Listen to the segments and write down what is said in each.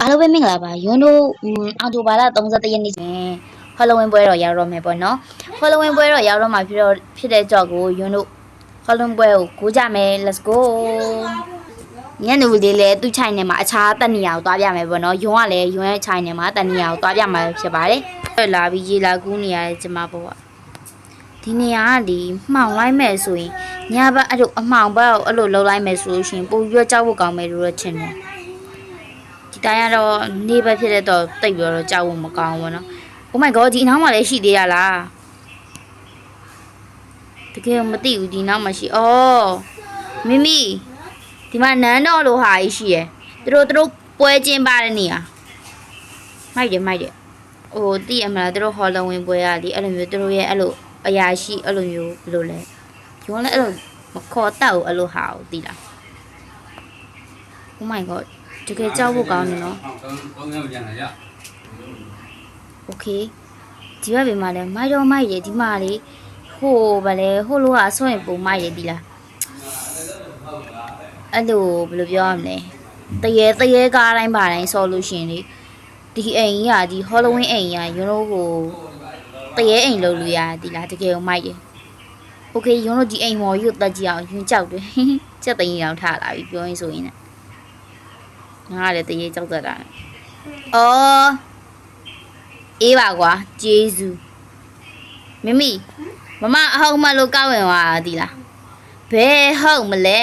အားလုံးပဲမင်္ဂလာပါယွန်းတို့အော်တိုဘာလ31ရက်နေ့စဉ်ဟော်လဝင်းပွဲတော့ရောက်တော့မယ်ပေါ့နော်ဟော်လဝင်းပွဲတော့ရောက်တော့မှဖြစ်တော့ဖြစ်တဲ့ကြောက်ကိုယွန်းတို့ဟော်လဝင်းပွဲကိုကိုကြမယ် let's go ညနေဦးလေးလည်းသူ့ချိုင်နေမှာအခြားတက်နေရကိုသွားပြမယ်ပေါ့နော်ယွန်းကလည်းယွန်းရဲ့ချိုင်နေမှာတက်နေရကိုသွားပြမှာဖြစ်ပါတယ်လာပြီးရေလာကူးနေရတဲ့ကျမပေါ့ကဒီနေရာကဒီမှောင်လိုက်မယ်ဆိုရင်ညဘက်အဲ့လိုအမှောင်ဘက်ကိုအဲ့လိုလှုပ်လိုက်မယ်ဆိုလို့ရှိရင်ပိုရွက်ကြောက်ဖို့ကောင်းမယ်လို့တော့ထင်တယ် ဒီတိုင်းကတော့နေဘက်ဖြစ်တဲ့တော့တိတ်ပြီးတော့ကြောက်ဖို့မကောင်းဘူးเนาะ Oh my god ဒီအနောက်မှာလည်းရှိသေးရလားတကယ်မသိဘူးဒီနောက်မှာရှိအော်မိမိဒီမှာနန်းတော်လိုဟာကြီးရှိရယ်သူတို့သူတို့ပွဲကျင်းပါတဲ့နေရာမိုက်တယ်မိုက်တယ်ဟိုသိရမလားသူတို့ဟော်လဝင်းပွဲရလीအဲ့လိုမျိုးသူတို့ရဲ့အဲ့လိုအရာရှိအဲ့လိုမျိုးဘယ်လိုလဲကျောင်းလည်းအဲ့လိုမခေါ်တတ်ဘူးအဲ့လိုဟာကိုသိလား Oh my god တကယ်ကြောက်ဖို့ကောင်းတယ်နော် သုံးသုံးယောက်ပြန်လာရ โอเคဒီဘက်ပြင်မှာလဲမိုက်တော့မိုက်တယ်ဒီမှာလေဟိုဗလဲဟိုလိုကအဆွရင်ပုံမိုက်တယ်ဒီလားအဲ့လိုဘယ်လိုပြောရမလဲတရေတရေကားတိုင်းပါတိုင်းဆော်လို့ရှရင်လေဒီအိမ်ကြီးကဒီဟောလဝင်းအိမ်ကြီးကရုံးတို့ကိုတရေအိမ်လုပ်လို့ရဒီလားတကယ်ကိုမိုက်တယ်โอเคရုံးတို့ဒီအိမ်မော်ကြီးကိုတက်ကြည့်အောင်ယွန်းကြောက်တယ်စက်သိန်းအောင်ထားလာပြီပြောရင်ဆိုရင်လည်း ငါကလည်းတရေကြောက်တတ်တာ။အော်အေးပါကွာဂျေဇူးမမီမမအဟုတ်မလို့ကောက်ဝင်သွားတာဒီလားဘယ်ဟုတ်မလဲ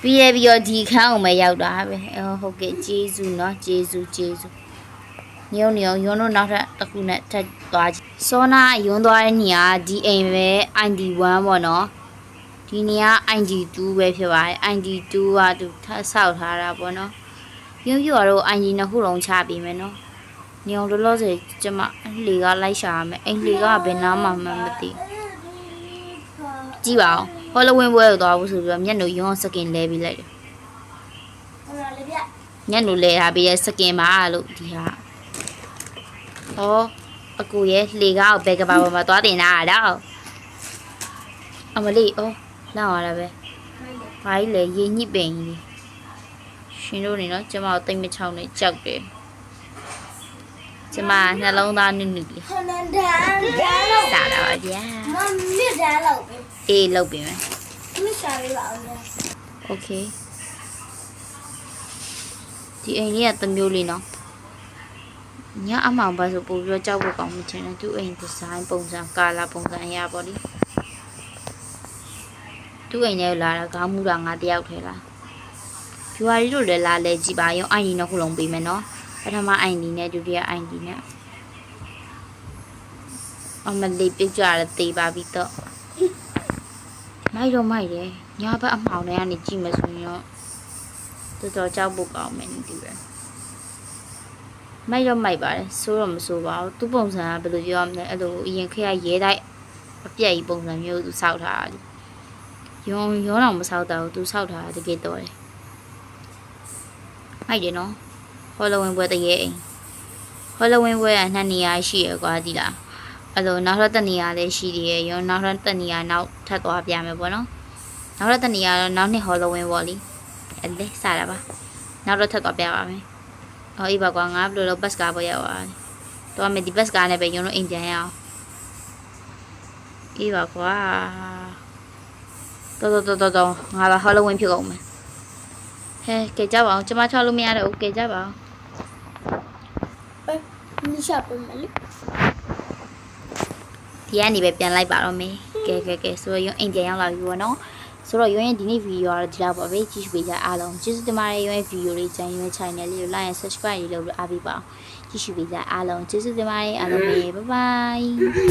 ပြီးရပြီးတော့ဒီခန်းအောင်မရောက်တာပဲအော်ဟုတ်ကဲ့ဂျေဇူးနော်ဂျေဇူးဂျေဇူးညုံညုံယွန်းတို့နောက်ထပ်တစ်ခုနဲ့ထပ်သွားစောနာယွန်းသွားတဲ့နေရာဒီအိမ်ပဲ ID1 ပေါ့နော်ဒီနေရာ ID2 ပဲဖြစ်ပါတယ် ID2 ကသူထပ်ဆောက်ထားတာပေါ့နော် ယွန်းပြတော့ ID နှစ်ခုလုံးချပေးမယ်နော်ညောင်လောလောဆယ်ကျမလေကလိုက်ရှာရမယ်အိမ်လေကဘယ်နားမှမှမသိကြည့်ပါဦးဟောလဝင်းပွဲကိုသွားဖို့ဆိုပြီးတော့မျက်နှာရုံးစကင်လဲပြီးလိုက်တယ်မျက်နှာလဲထားပြီးရဲ့စကင်ပါလို့ဒီဟာဟောအကူရဲ့လေကားကိုဘယ်ကဘာပေါ်မှာသွားတင်တာတော့အမလေးအော်လောက်ရတာပဲဘာကြီးလဲရေညှိပင်ကြီး ရှင်တို့နေနော်ကျမတို့တိတ်မချောင်းနေကြောက်တယ် ကျမနှလုံးသားနုနုလေး ခဏတန်းတန်းလို့ စားတာပါဗျာ မမြစ်တန်းလို့ပဲ အေးလုပ်ပြီမယ် မရှာရပါဘူးလေ โอเคဒီအိမ်လေးကတစ်မျိုးလေးနော်ညအမောင်ပါဆိုပို့ပြီးတော့ကြောက်ဖို့ကောင်းမှချင်တယ်သူ့အိမ်ဒီဇိုင်းပုံစံကာလာပုံစံအရာပေါ့လေသူ့အိမ်ထဲကိုလာတာခေါင်းမူတာငါတယောက်ထဲလား ဖြူဟာရီတို့လည်းလာလဲကြည်ပါရောအိုင်ဒီနှစ်ခုလုံးပေးမယ်နော်ပထမအိုင်ဒီနဲ့ဒုတိယအိုင်ဒီနဲ့အမလေးပြကြရသေးပါပြီတော့မိုက်တော့မိုက်တယ်ညဘက်အမှောင်ထဲကနေကြည့်မယ်ဆိုရင်တော့တော်တော်ကြောက်ဖို့ကောင်းမယ်ဒီပဲမိုက်တော့မိုက်ပါတယ်ဆိုးတော့မဆိုးပါဘူးသူ့ပုံစံကဘယ်လိုပြောရမလဲအဲ့လိုအရင်ခေတ်ကရဲတိုက်အပြက်ကြီးပုံစံမျိုးသူစောက်ထားတာယုံရောတော့မစောက်တာဘူးသူစောက်ထားတာတကယ်တော့တယ် မိုက်တယ်နော်ဟောလဝင်းပွဲတရေအိမ်ဟောလဝင်းပွဲကနှစ်နေရာရှိရကွာဒီလားအဲ့လိုနောက်ထပ်တနေရာလေးရှိသေးရဲ့ရောနောက်ထပ်တနေရာနောက်ထပ်သွားပြမယ်ပေါ့နော်နောက်ထပ်တနေရာတော့နောက်နှစ်ဟောလဝင်းပေါ့လीအဲ့လေစားတာပါနောက်တော့ထပ်သွားပြပါမယ်ဟောအေးပါကွာငါဘယ်လိုလုပ်ဘတ်စကားပေါ်ရောက်သွားတော့မယ်ဒီဘတ်စကားနဲ့ပဲရုံတော့အိမ်ပြန်ရအောင်အေးပါကွာတော်တော်တော်တော်တော်ငါတော့ဟောလဝင်းဖြစ်ကုန်မယ် ဟဲကဲကြပါအောင်ကျမချောက်လို့မရတော့ဘူးကဲကြပါအောင်မရှာပုံမလေးဒီကနေပဲပြန်လိုက်ပါတော့မယ်ကဲကဲကဲဆိုတော့ရုံအိမ်ပြန်ရောက်လာပြီပေါ့နော်ဆိုတော့ရုံရဲ့ဒီနေ့ဗီဒီယိုကတော့ဒီလောက်ပါပဲကြည့်ရှုပေးကြအားလုံးကျေးဇူးတင်ပါတယ်ရုံရဲ့ဗီဒီယိုလေးကြိုင်ရုံ channel လေးကို like and subscribe လေးလုပ်ပြီးအားပေးပါအောင်ကြည့်ရှုပေးကြအားလုံးကျေးဇူးတင်ပါတယ်အားလုံးပဲ bye bye